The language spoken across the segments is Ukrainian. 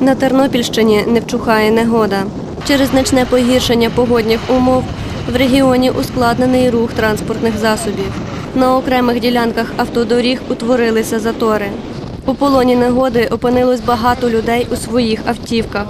На Тернопільщині не вчухає негода. Через значне погіршення погодних умов в регіоні ускладнений рух транспортних засобів. На окремих ділянках автодоріг утворилися затори. У полоні негоди опинилось багато людей у своїх автівках.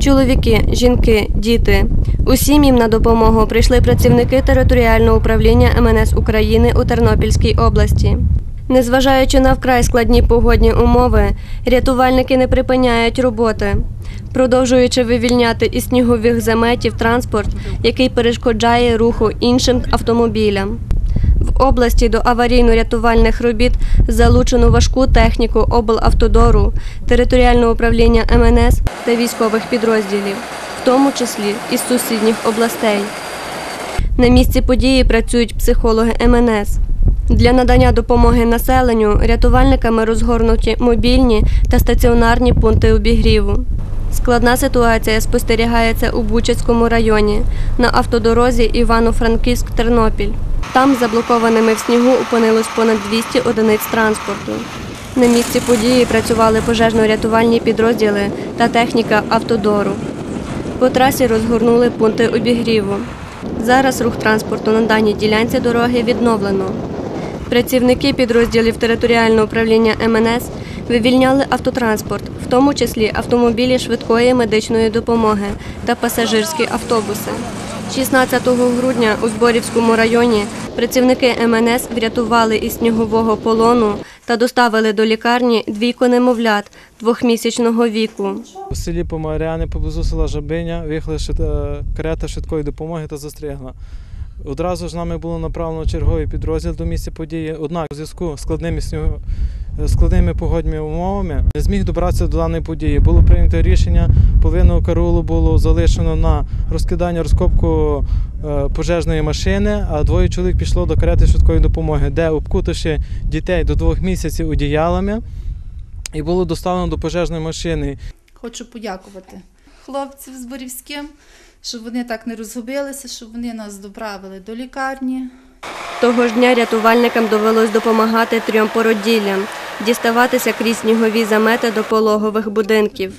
Чоловіки, жінки, діти. Усім їм на допомогу прийшли працівники територіального управління МНС України у Тернопільській області. Незважаючи на вкрай складні погодні умови, рятувальники не припиняють роботи, продовжуючи вивільняти із снігових заметів транспорт, який перешкоджає руху іншим автомобілям. В області до аварійно-рятувальних робіт залучено важку техніку облавтодору, територіального управління МНС та військових підрозділів, в тому числі із сусідніх областей. На місці події працюють психологи МНС. Для надання допомоги населенню рятувальниками розгорнуті мобільні та стаціонарні пункти обігріву. Складна ситуація спостерігається у Бучацькому районі на автодорозі Івано-Франківськ-Тернопіль. Там заблокованими в снігу опинилось понад 200 одиниць транспорту. На місці події працювали пожежно-рятувальні підрозділи та техніка автодору. По трасі розгорнули пункти обігріву. Зараз рух транспорту на даній ділянці дороги відновлено. Працівники підрозділів територіального управління МНС вивільняли автотранспорт, в тому числі автомобілі швидкої медичної допомоги та пасажирські автобуси. 16 грудня у Зборівському районі працівники МНС врятували із снігового полону та доставили до лікарні двійко немовлят двохмісячного віку. У селі Помаряни поблизу села Жабиня виїхала швид- е, карета швидкої допомоги та застрягла. Одразу ж нами було направлено черговий підрозділ до місця події. Однак у зв'язку з складними е, складними погодними умовами не зміг добратися до даної події. Було прийнято рішення, половину караулу було залишено на розкидання розкопку е, пожежної машини, а двоє чоловік пішло до карети швидкої допомоги, де обкутавши дітей до двох місяців одіялами, і було доставлено до пожежної машини. Хочу подякувати хлопцям з Борівським, щоб вони так не розгубилися, щоб вони нас доправили до лікарні. Того ж дня рятувальникам довелось допомагати трьом породіллям діставатися крізь снігові замети до пологових будинків.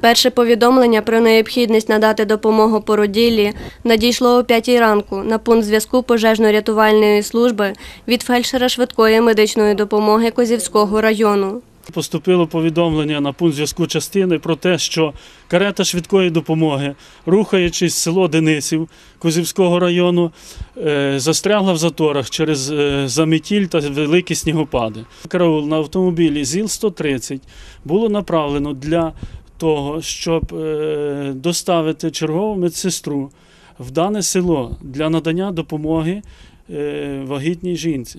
Перше повідомлення про необхідність надати допомогу породіллі надійшло о 5 ранку на пункт зв'язку пожежно-рятувальної служби від фельдшера швидкої медичної допомоги Козівського району. Поступило повідомлення на пункт зв'язку частини про те, що карета швидкої допомоги, рухаючись село Денисів Козівського району, е, застрягла в заторах через е, заметіль та великі снігопади. Караул на автомобілі ЗІЛ-130 було направлено для того, щоб е, доставити чергову медсестру в дане село для надання допомоги вагітній жінці.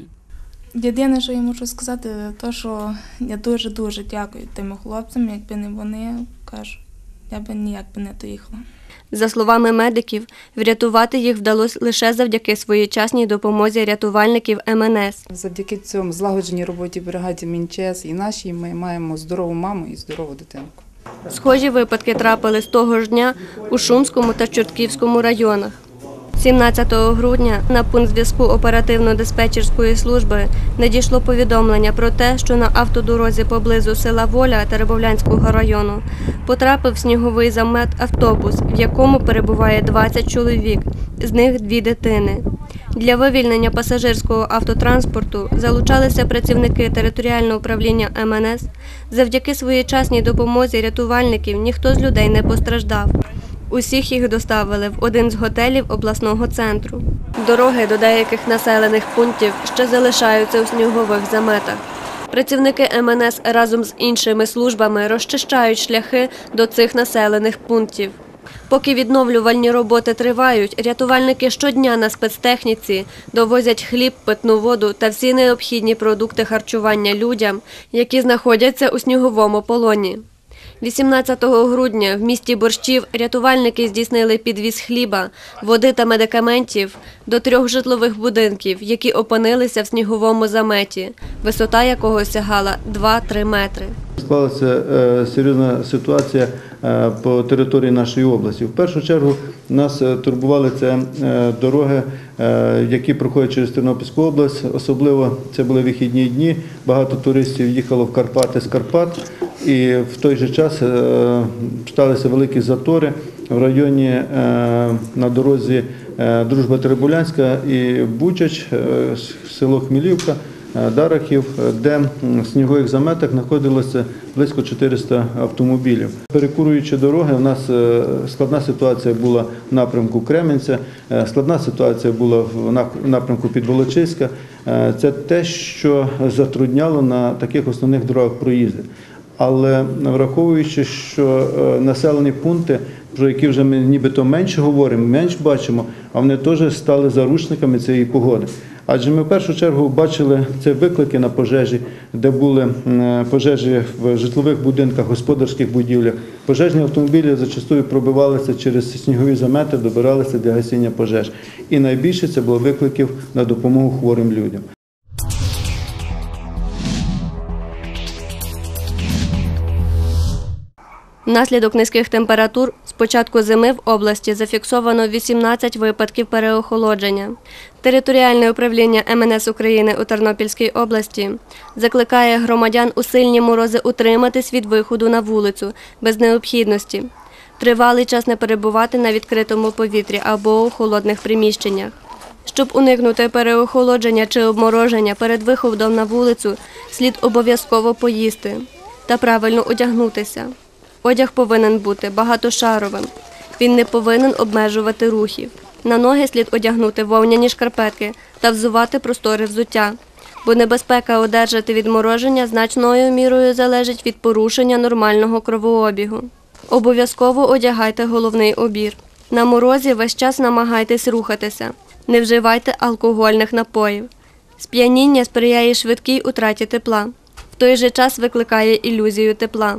Єдине, що я можу сказати, то що я дуже-дуже дякую тим хлопцям, якби не вони, кажу, я би ніяк би не доїхала. За словами медиків, врятувати їх вдалося лише завдяки своєчасній допомозі рятувальників МНС. Завдяки цьому злагодженій роботі бригаді Мінчес і нашій ми маємо здорову маму і здорову дитинку. Схожі випадки трапились того ж дня у Шумському та Чортківському районах. 17 грудня на пункт зв'язку оперативно-диспетчерської служби надійшло повідомлення про те, що на автодорозі поблизу села Воля Теребовлянського району потрапив сніговий замет автобус, в якому перебуває 20 чоловік, з них дві дитини. Для вивільнення пасажирського автотранспорту залучалися працівники територіального управління МНС. Завдяки своєчасній допомозі рятувальників ніхто з людей не постраждав. Усіх їх доставили в один з готелів обласного центру. Дороги до деяких населених пунктів ще залишаються у снігових заметах. Працівники МНС разом з іншими службами розчищають шляхи до цих населених пунктів. Поки відновлювальні роботи тривають, рятувальники щодня на спецтехніці довозять хліб, питну воду та всі необхідні продукти харчування людям, які знаходяться у сніговому полоні. 18 грудня в місті Борщів рятувальники здійснили підвіз хліба, води та медикаментів до трьох житлових будинків, які опинилися в сніговому заметі, висота якого сягала 2-3 метри. Склалася е, серйозна ситуація е, по території нашої області. В першу чергу нас е, турбували це дороги які проходять через Тернопільську область. Особливо це були вихідні дні. Багато туристів їхало в Карпати з Карпат, і в той же час е, сталися великі затори в районі е, на дорозі е, Дружба Трибулянська і Бучач, е, село Хмілівка. Е, Дарахів, е, де в снігових заметах знаходилося близько 400 автомобілів. Перекуруючи дороги, у нас е, складна ситуація була в напрямку Кременця, складна ситуація була в напрямку Підволочиська. Це те, що затрудняло на таких основних дорогах проїзди. Але враховуючи, що населені пункти, про які вже ми нібито менше говоримо, менш бачимо, а вони теж стали заручниками цієї погоди. Адже ми в першу чергу бачили це виклики на пожежі, де були пожежі в житлових будинках, господарських будівлях. Пожежні автомобілі зачастую пробивалися через снігові замети, добиралися для гасіння пожеж. І найбільше це було викликів на допомогу хворим людям. Внаслідок низьких температур з початку зими в області зафіксовано 18 випадків переохолодження. Територіальне управління МНС України у Тернопільській області закликає громадян у сильні морози утриматись від виходу на вулицю без необхідності, тривалий час не перебувати на відкритому повітрі або у холодних приміщеннях. Щоб уникнути переохолодження чи обмороження перед виходом на вулицю, слід обов'язково поїсти та правильно одягнутися. Одяг повинен бути багатошаровим. Він не повинен обмежувати рухів. На ноги слід одягнути вовняні шкарпетки та взувати просторе взуття, бо небезпека одержати відмороження значною мірою залежить від порушення нормального кровообігу. Обов'язково одягайте головний убір. На морозі весь час намагайтесь рухатися. Не вживайте алкогольних напоїв. Сп'яніння сприяє швидкій утраті тепла. В той же час викликає ілюзію тепла.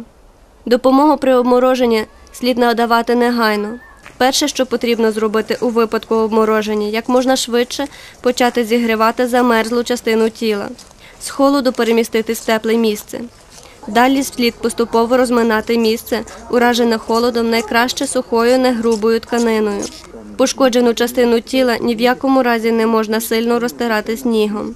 Допомогу при обмороженні слід надавати негайно. Перше, що потрібно зробити у випадку обмороження, як можна швидше почати зігрівати замерзлу частину тіла, з холоду переміститись в тепле місце. Далі слід поступово розминати місце, уражене холодом найкраще сухою негрубою тканиною. Пошкоджену частину тіла ні в якому разі не можна сильно розтирати снігом.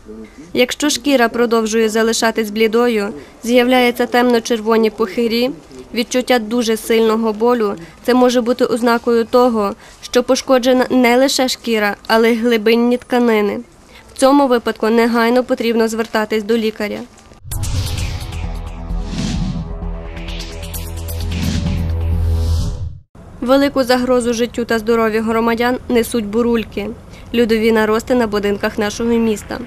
Якщо шкіра продовжує залишатись блідою, з'являються темно-червоні пухирі, відчуття дуже сильного болю, це може бути ознакою того, що пошкоджена не лише шкіра, але й глибинні тканини. В цьому випадку негайно потрібно звертатись до лікаря. Велику загрозу життю та здоров'ю громадян несуть бурульки, льодові нарости на будинках нашого міста.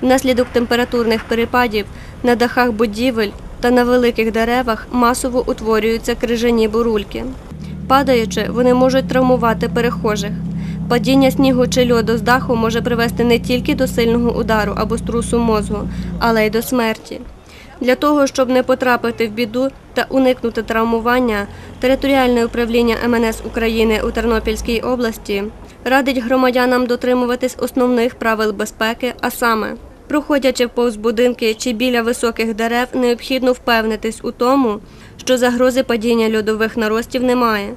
Внаслідок температурних перепадів на дахах будівель та на великих деревах масово утворюються крижані бурульки. Падаючи, вони можуть травмувати перехожих. Падіння снігу чи льоду з даху може привести не тільки до сильного удару або струсу мозку, але й до смерті. Для того, щоб не потрапити в біду та уникнути травмування, територіальне управління МНС України у Тернопільській області радить громадянам дотримуватись основних правил безпеки, а саме, проходячи повз будинки чи біля високих дерев, необхідно впевнитись у тому, що загрози падіння льодових наростів немає.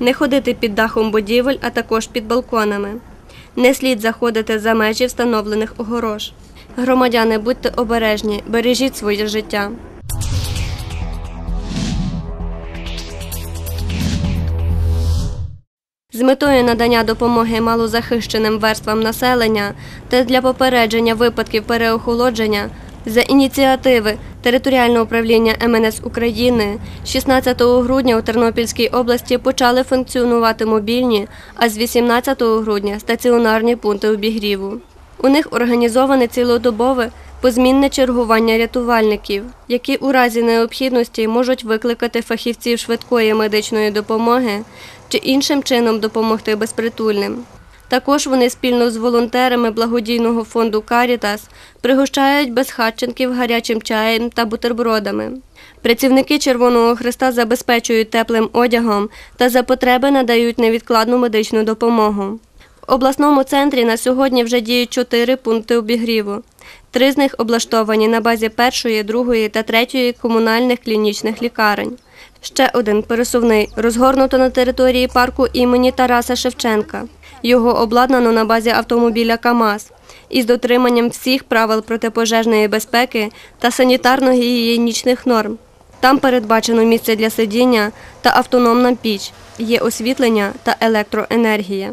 Не ходити під дахом будівель, а також під балконами. Не слід заходити за межі встановлених огорож. Громадяни, будьте обережні, бережіть своє життя. З метою надання допомоги малозахищеним верствам населення та для попередження випадків переохолодження за ініціативи Територіального управління МНС України 16 грудня у Тернопільській області почали функціонувати мобільні, а з 18 грудня стаціонарні пункти обігріву. У них організоване цілодобове позмінне чергування рятувальників, які у разі необхідності можуть викликати фахівців швидкої медичної допомоги чи іншим чином допомогти безпритульним. Також вони спільно з волонтерами благодійного фонду Карітас пригощають безхатченків гарячим чаєм та бутербродами. Працівники Червоного Христа забезпечують теплим одягом та за потреби надають невідкладну медичну допомогу. В обласному центрі на сьогодні вже діють чотири пункти обігріву. Три з них облаштовані на базі першої, другої та третьої комунальних клінічних лікарень. Ще один пересувний розгорнуто на території парку імені Тараса Шевченка. Його обладнано на базі автомобіля КАМАЗ із дотриманням всіх правил протипожежної безпеки та санітарно-гігієнічних норм. Там передбачено місце для сидіння та автономна піч, є освітлення та електроенергія.